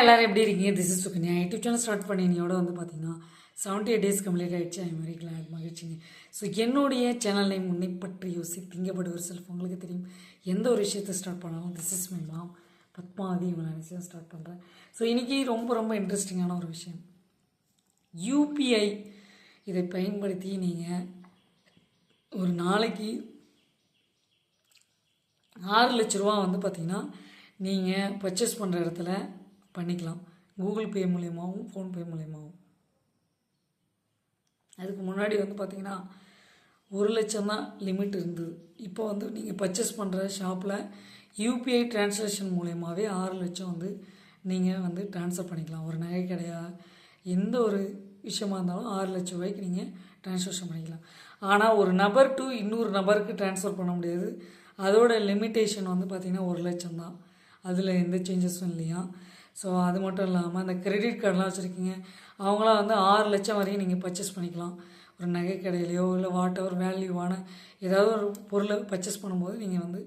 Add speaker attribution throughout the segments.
Speaker 1: எல்லோரும் எப்படி இருக்கீங்க? This is Sukanya. YouTube channel start பண்ணி இன்னையோட வந்து பார்த்தீங்கன்னா செவன்ட்டி எயிட் டேஸ் கம்ப்ளீட் ஆகிடுச்சு ஐ மாதிரி கிளாட் மகிழ்ச்சிங்க. ஸோ என்னுடைய சேனல் நேம் உன்னை பற்றி யோசி திங்கப்படு ஒரு செல்ஃப் உங்களுக்கு தெரியும். எந்த ஒரு விஷயத்தை ஸ்டார்ட் பண்ணாலும் this is my mom Padmavati இவங்க ஸ்டார்ட் பண்ணுறேன் ஸோ இன்றைக்கி ரொம்ப ரொம்ப இன்ட்ரெஸ்டிங்கான ஒரு விஷயம். யூபிஐ இதை பயன்படுத்தி நீங்கள் ஒரு நாளைக்கு ஆறு லட்ச ரூபா வந்து பார்த்திங்கன்னா நீங்கள் பர்ச்சேஸ் பண்ணுற இடத்துல பண்ணிக்கலாம். கூகுள் பே மூலியமாகவும் ஃபோன்பே மூலியமாகவும் அதுக்கு முன்னாடி வந்து பார்த்திங்கன்னா ஒரு லட்சம் தான் லிமிட் இருந்தது. இப்போ வந்து நீங்கள் பர்ச்சேஸ் பண்ணுற ஷாப்பில் யூபிஐ டிரான்ஸ்லேஷன் மூலியமாகவே ஆறு லட்சம் வந்து நீங்கள் வந்து ட்ரான்ஸ்ஃபர் பண்ணிக்கலாம். ஒரு நகை கடையா எந்த ஒரு விஷயமா இருந்தாலும் ஆறு லட்ச ரூபாய்க்கு நீங்கள் ட்ரான்ஸ்லேஷன் பண்ணிக்கலாம். ஆனால் ஒரு நபர் டு இன்னொரு நபருக்கு ட்ரான்ஸ்ஃபர் பண்ண முடியாது. அதோட லிமிட்டேஷன் வந்து பார்த்திங்கன்னா ஒரு லட்சம் தான். அதில் எந்த சேஞ்சஸும் இல்லையா? ஸோ அது மட்டும் இல்லாமல் அந்த கிரெடிட் கார்டெலாம் வச்சுருக்கீங்க. அவங்களாம் வந்து ஆறு லட்சம் வரையும் நீங்கள் பர்ச்சேஸ் பண்ணிக்கலாம். ஒரு நகை கடையிலையோ இல்லை வாட் எவர் வேல்யூவான ஏதாவது ஒரு பொருளை பர்ச்சேஸ் பண்ணும்போது நீங்கள் வந்து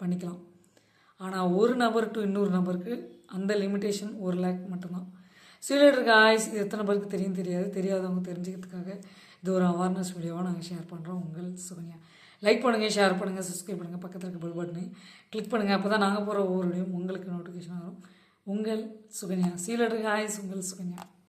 Speaker 1: பண்ணிக்கலாம். ஆனால் ஒரு நபர் டு இன்னொரு நபருக்கு அந்த லிமிட்டேஷன் ஒரு லேக் மட்டும்தான். சிலர் இருக்க ஆய்ஸ் இது எத்தனை பேருக்கு தெரியும் தெரியாது. தெரியாதவங்க தெரிஞ்சுக்கிறதுக்காக இது ஒரு அவேர்னஸ் வீடியோவாக நாங்கள் ஷேர் பண்ணுறோம் உங்கள் சுகன்யா. லைக் பண்ணுங்கள் ஷேர் பண்ணுங்கள் சப்ஸ்கிரைப் பண்ணுங்கள் பக்கத்தில் இருக்க பெல் பட்டனு கிளிக் பண்ணுங்கள் அப்போ தான் நாங்கள் போகிற ஒவ்வொரு வீடியோ உங்களுக்கு நோட்டிஃபிகேஷன் வரும். உங்கள் சுகன்யா. சீலடு ஹாய்ஸ் உங்கள் சுகன்யா.